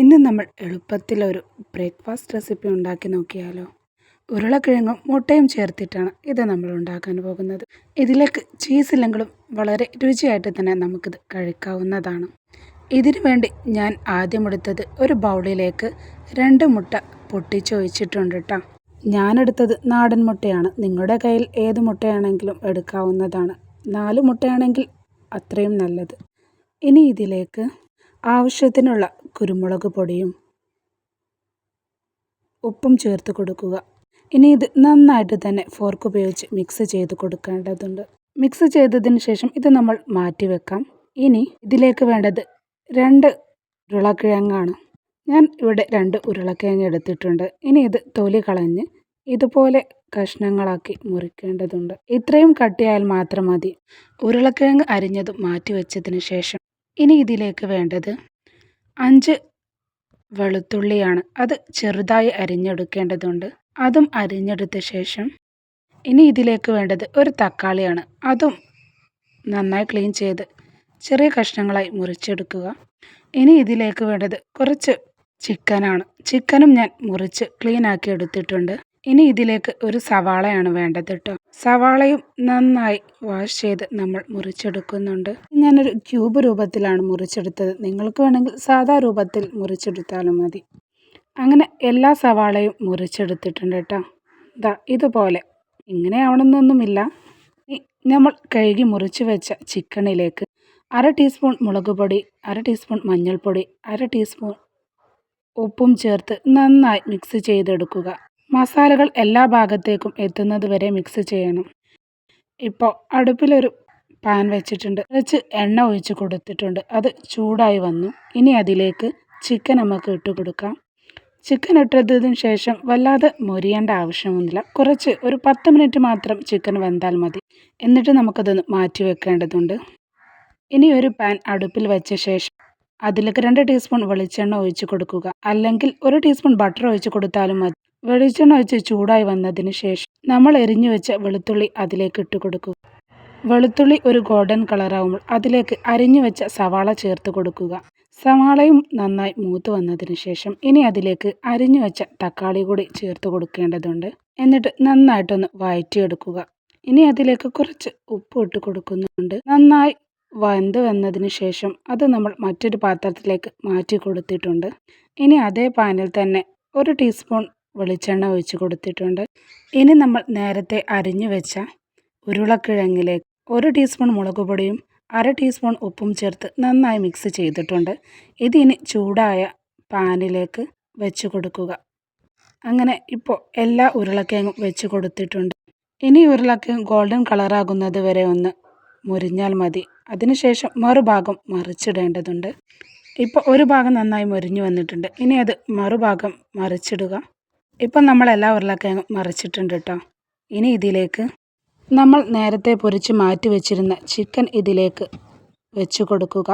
ഇന്ന് നമ്മൾ എളുപ്പത്തിലൊരു breakfast recipe ഉണ്ടാക്കി നോക്കിയാലോ? ഉരുളക്കിഴങ്ങും മുട്ടയും ചേർത്തിട്ടാണ് ഇത് നമ്മൾ ഉണ്ടാക്കാൻ പോകുന്നത്. ഇതിലേക്ക് ചീസ് ഇല്ലെങ്കിലും വളരെ രുചിയായിട്ട് തന്നെ നമുക്കിത് കഴിക്കാവുന്നതാണ്. ഇതിനു വേണ്ടി ഞാൻ ആദ്യം എടുത്തത് ഒരു ബൗളിലേക്ക് രണ്ട് മുട്ട പൊട്ടിച്ചൊഴിച്ചിട്ടുണ്ട് കേട്ടോ ഞാനെടുത്തത് നാടൻ മുട്ടയാണ്. നിങ്ങളുടെ കയ്യിൽ ഏത് മുട്ടയാണെങ്കിലും എടുക്കാവുന്നതാണ്. നാല് മുട്ടയാണെങ്കിൽ അത്രയും നല്ലത്. ഇനി ഇതിലേക്ക് ആവശ്യത്തിനുള്ള കുരുമുളക് പൊടിയും ഉപ്പും ചേർത്ത് കൊടുക്കുക. ഇനി ഇത് നന്നായിട്ട് തന്നെ ഫോർക്ക് ഉപയോഗിച്ച് മിക്സ് ചെയ്ത് കൊടുക്കേണ്ടതുണ്ട്. മിക്സ് ചെയ്തതിന് ശേഷം ഇത് നമ്മൾ മാറ്റി വെക്കാം. ഇനി ഇതിലേക്ക് വേണ്ടത് രണ്ട് ഉരുളക്കിഴങ്ങാണ്. ഞാൻ ഇവിടെ രണ്ട് ഉരുളക്കിഴങ്ങ് എടുത്തിട്ടുണ്ട്. ഇനി ഇത് തൊലി കളഞ്ഞ് ഇതുപോലെ കഷ്ണങ്ങളാക്കി മുറിക്കേണ്ടതുണ്ട്. ഇത്രയും കട്ടിയായാൽ മാത്രം മതി. ഉരുളക്കിഴങ്ങ് അരിഞ്ഞത് മാറ്റി വെച്ചതിന് ശേഷം ഇനി ഇതിലേക്ക് വേണ്ടത് അഞ്ച് വെളുത്തുള്ളിയാണ്. അത് ചെറുതായി അരിഞ്ഞെടുക്കേണ്ടതുണ്ട്. അതും അരിഞ്ഞെടുത്ത ശേഷം ഇനി ഇതിലേക്ക് വേണ്ടത് ഒരു തക്കാളിയാണ്. അതും നന്നായി ക്ലീൻ ചെയ്ത് ചെറിയ കഷ്ണങ്ങളായി മുറിച്ചെടുക്കുക. ഇനി ഇതിലേക്ക് വേണ്ടത് കുറച്ച് ചിക്കനാണ്. ചിക്കനും ഞാൻ മുറിച്ച് ക്ലീൻ ആക്കി എടുത്തിട്ടുണ്ട്. ഇനി ഇതിലേക്ക് ഒരു സവാളയാണ് വേണ്ടത് കേട്ടോ. സവാളയും നന്നായി വാഷ് ചെയ്ത് നമ്മൾ മുറിച്ചെടുക്കുന്നുണ്ട്. ഞാനൊരു ക്യൂബ് രൂപത്തിലാണ് മുറിച്ചെടുത്തത്. നിങ്ങൾക്ക് വേണമെങ്കിൽ സാധാ രൂപത്തിൽ മുറിച്ചെടുത്താലും മതി. അങ്ങനെ എല്ലാ സവാളയും മുറിച്ചെടുത്തിട്ടുണ്ട് കേട്ടോ. ഇതാ ഇതുപോലെ. ഇങ്ങനെ ആവണമെന്നൊന്നുമില്ല. നമ്മൾ കഴുകി മുറിച്ച് വെച്ച ചിക്കണിലേക്ക് അര ടീസ്പൂൺ മുളക് പൊടി അര ടീസ്പൂൺ മഞ്ഞൾപ്പൊടി അര ടീസ്പൂൺ ഉപ്പും ചേർത്ത് നന്നായി മിക്സ് ചെയ്തെടുക്കുക. മസാലകൾ എല്ലാ ഭാഗത്തേക്കും എത്തുന്നത് വരെ മിക്സ് ചെയ്യണം. ഇപ്പോൾ അടുപ്പിലൊരു പാൻ വെച്ചിട്ടുണ്ട്. വെച്ച് എണ്ണ ഒഴിച്ച് കൊടുത്തിട്ടുണ്ട്. അത് ചൂടായി വന്നു. ഇനി അതിലേക്ക് ചിക്കൻ നമുക്ക് ഇട്ട് കൊടുക്കാം. ചിക്കൻ ഇട്ടതിന് ശേഷം വല്ലാതെ മൊരിയേണ്ട ആവശ്യമൊന്നുമില്ല. കുറച്ച് ഒരു പത്ത് മിനിറ്റ് മാത്രം ചിക്കൻ വെന്താൽ മതി. എന്നിട്ട് നമുക്കതൊന്ന് മാറ്റി വെക്കേണ്ടതുണ്ട്. ഇനി ഒരു പാൻ അടുപ്പിൽ വെച്ച ശേഷം അതിലേക്ക് രണ്ട് ടീസ്പൂൺ വെളിച്ചെണ്ണ ഒഴിച്ച് കൊടുക്കുക. അല്ലെങ്കിൽ ഒരു ടീസ്പൂൺ ബട്ടർ ഒഴിച്ച് കൊടുത്താലും മതി. വെളിച്ചെണ്ണ ഒഴിച്ച് ചൂടായി വന്നതിന് ശേഷം നമ്മൾ എരിഞ്ഞു വെച്ച വെളുത്തുള്ളി അതിലേക്ക് ഇട്ട് കൊടുക്കുക വെളുത്തുള്ളി ഒരു ഗോൾഡൻ കളറാവുമ്പോൾ അതിലേക്ക് അരിഞ്ഞു വെച്ച സവാള ചേർത്ത് കൊടുക്കുക. സവാളയും നന്നായി മൂത്ത് വന്നതിന് ശേഷം ഇനി അതിലേക്ക് അരിഞ്ഞു വെച്ച തക്കാളി കൂടി ചേർത്ത് കൊടുക്കേണ്ടതുണ്ട്. എന്നിട്ട് നന്നായിട്ടൊന്ന് വഴറ്റിയെടുക്കുക ഇനി അതിലേക്ക് കുറച്ച് ഉപ്പ് ഇട്ട് കൊടുക്കുന്നുണ്ട്. നന്നായി വന്ത് വന്നതിന് ശേഷം അത് നമ്മൾ മറ്റൊരു പാത്രത്തിലേക്ക് മാറ്റി കൊടുത്തിട്ടുണ്ട്. ഇനി അതേ പാനിൽ തന്നെ ഒരു ടീസ്പൂൺ വെളിച്ചെണ്ണ ഒഴിച്ച് കൊടുത്തിട്ടുണ്ട്. ഇനി നമ്മൾ നേരത്തെ അരിഞ്ഞു വെച്ച ഉരുളക്കിഴങ്ങിലേക്ക് ഒരു ടീസ്പൂൺ മുളക് പൊടിയും അര ടീസ്പൂൺ ഉപ്പും ചേർത്ത് നന്നായി മിക്സ് ചെയ്തിട്ടുണ്ട്. ഇതിനി ചൂടായ പാനിലേക്ക് വെച്ച് കൊടുക്കുക. അങ്ങനെ ഇപ്പോൾ എല്ലാ ഉരുളക്കിഴങ്ങും വെച്ച് കൊടുത്തിട്ടുണ്ട്. ഇനി ഉരുളക്കിഴങ്ങ് ഗോൾഡൻ കളറാകുന്നത് വരെ ഒന്ന് മുരിഞ്ഞാൽ മതി. അതിനുശേഷം മറുഭാഗം മറിച്ചിടേണ്ടതുണ്ട്. ഇപ്പോൾ ഒരു ഭാഗം നന്നായി മുരിഞ്ഞു വന്നിട്ടുണ്ട്. ഇനി അത് മറുഭാഗം മറിച്ചിടുക. ഇപ്പം നമ്മൾ എല്ലാ ഉരുളക്കിഴങ്ങും മറിച്ചിട്ടുണ്ട് കേട്ടോ ഇനി ഇതിലേക്ക്. നമ്മൾ നേരത്തെ പൊരിച്ച് മാറ്റി വെച്ചിരുന്ന ചിക്കൻ ഇതിലേക്ക് വെച്ച് കൊടുക്കുക.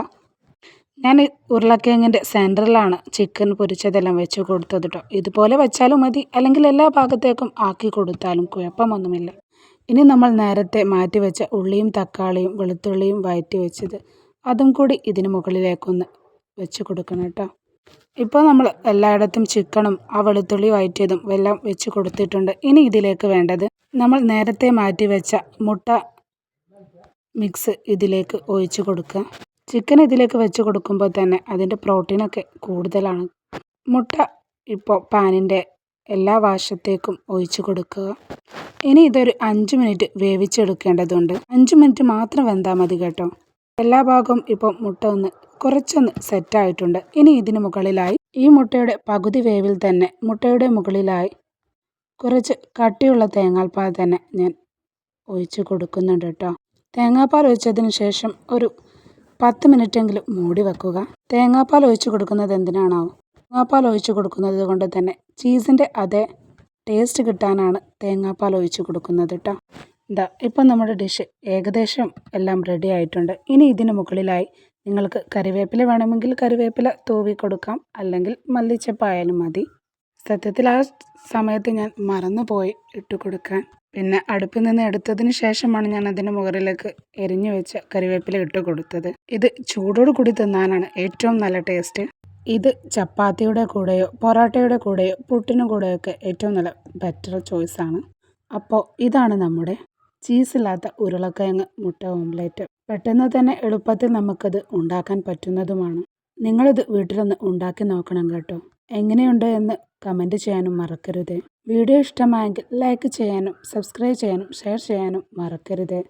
ഞാൻ ഉരുളക്കിഴങ്ങിന്റെ സെന്ററിലാണ് ചിക്കൻ പൊരിച്ചതെല്ലാം വെച്ച് കൊടുത്തത് കേട്ടോ ഇതുപോലെ വെച്ചാലും മതി. അല്ലെങ്കിൽ എല്ലാ ഭാഗത്തേക്കും ആക്കി കൊടുത്താലും കുഴപ്പമൊന്നുമില്ല. ഇനി നമ്മൾ നേരത്തെ മാറ്റി വെച്ച ഉള്ളിയും തക്കാളിയും വെളുത്തുള്ളിയും വയറ്റി വെച്ചത് അതും കൂടി ഇതിന് മുകളിലേക്കൊന്ന് വെച്ച് കൊടുക്കണം കേട്ടോ ഇപ്പോൾ നമ്മൾ എല്ലായിടത്തും ചിക്കനും ആ വെളുത്തുള്ളി വഴറ്റിയതും എല്ലാം വെച്ച് കൊടുത്തിട്ടുണ്ട്. ഇനി ഇതിലേക്ക് വേണ്ടത് നമ്മൾ നേരത്തെ മാറ്റി വെച്ച മുട്ട മിക്സ് ഇതിലേക്ക് ഒഴിച്ചു കൊടുക്കുക. ചിക്കൻ ഇതിലേക്ക് വെച്ച് കൊടുക്കുമ്പോൾ തന്നെ അതിന്റെ പ്രോട്ടീനൊക്കെ കൂടുതലാണ്. മുട്ട ഇപ്പോൾ പാനിന്റെ എല്ലാ വശത്തേക്കും ഒഴിച്ചു കൊടുക്കുക. ഇനി ഇതൊരു അഞ്ച് മിനിറ്റ് വേവിച്ചെടുക്കേണ്ടതുണ്ട്. അഞ്ച് മിനിറ്റ് മാത്രം വെന്താൽ മതി കേട്ടോ. എല്ലാ ഭാഗവും ഇപ്പോൾ മുട്ട ഒന്ന് കുറച്ചൊന്ന് സെറ്റായിട്ടുണ്ട്. ഇനി ഇതിന് മുകളിലായി ഈ മുട്ടയുടെ പകുതി വേവിൽ തന്നെ മുട്ടയുടെ മുകളിലായി കുറച്ച് കട്ടിയുള്ള തേങ്ങാപ്പാൽ തന്നെ ഞാൻ ഒഴിച്ച് കൊടുക്കുന്നുണ്ട് കേട്ടോ. തേങ്ങാപ്പാൽ ഒഴിച്ചതിന് ശേഷം ഒരു പത്ത് മിനിറ്റെങ്കിലും മൂടി വെക്കുക. തേങ്ങാപ്പാൽ ഒഴിച്ച് കൊടുക്കുന്നത് എന്തിനാണാവും? തേങ്ങാപ്പാൽ ഒഴിച്ച് കൊടുക്കുന്നത് കൊണ്ട് തന്നെ ചീസിന്റെ അതേ ടേസ്റ്റ് കിട്ടാനാണ് തേങ്ങാപ്പാൽ ഒഴിച്ച് കൊടുക്കുന്നത് കേട്ടോ. ഇതാ ഇപ്പം നമ്മുടെ ഡിഷ് ഏകദേശം എല്ലാം റെഡി ആയിട്ടുണ്ട്. ഇനി ഇതിന് മുകളിലായി നിങ്ങൾക്ക് കറിവേപ്പില വേണമെങ്കിൽ കറിവേപ്പില തൂവി കൊടുക്കാം. അല്ലെങ്കിൽ മല്ലിച്ചപ്പായാലും മതി. സത്യത്തിൽ ആ സമയത്ത് ഞാൻ മറന്നുപോയി ഇട്ട് കൊടുക്കാൻ. പിന്നെ അടുപ്പിൽ നിന്ന് എടുത്തതിന് ശേഷമാണ് ഞാൻ അതിന്റെ മുകളിലേക്ക് എരിഞ്ഞു വെച്ച കറിവേപ്പില ഇട്ട് കൊടുത്തത്. ഇത് ചൂടോട് കൂടി തിന്നാനാണ് ഏറ്റവും നല്ല ടേസ്റ്റ്. ഇത് ചപ്പാത്തിയുടെ കൂടെയോ പൊറോട്ടയുടെ കൂടെയോ പുട്ടിന് കൂടെയൊക്കെ ഏറ്റവും നല്ല ബെറ്റർ ചോയ്സാണ് അപ്പോൾ ഇതാണ് നമ്മുടെ ചീസില്ലാത്ത ഉരുളക്കിഴങ്ങ് മുട്ട ഓംലേറ്റ്. പെട്ടെന്ന് തന്നെ എളുപ്പത്തിൽ നമുക്കത് ഉണ്ടാക്കാൻ പറ്റുന്നതുമാണ്. നിങ്ങളിത് വീട്ടിലൊന്ന് ഉണ്ടാക്കി നോക്കണം കേട്ടോ. എങ്ങനെയുണ്ട് എന്ന് കമന്റ് ചെയ്യാനും മറക്കരുത്. വീഡിയോ ഇഷ്ടമായെങ്കിൽ ലൈക്ക് ചെയ്യാനും സബ്സ്ക്രൈബ് ചെയ്യാനും ഷെയർ ചെയ്യാനും മറക്കരുത്.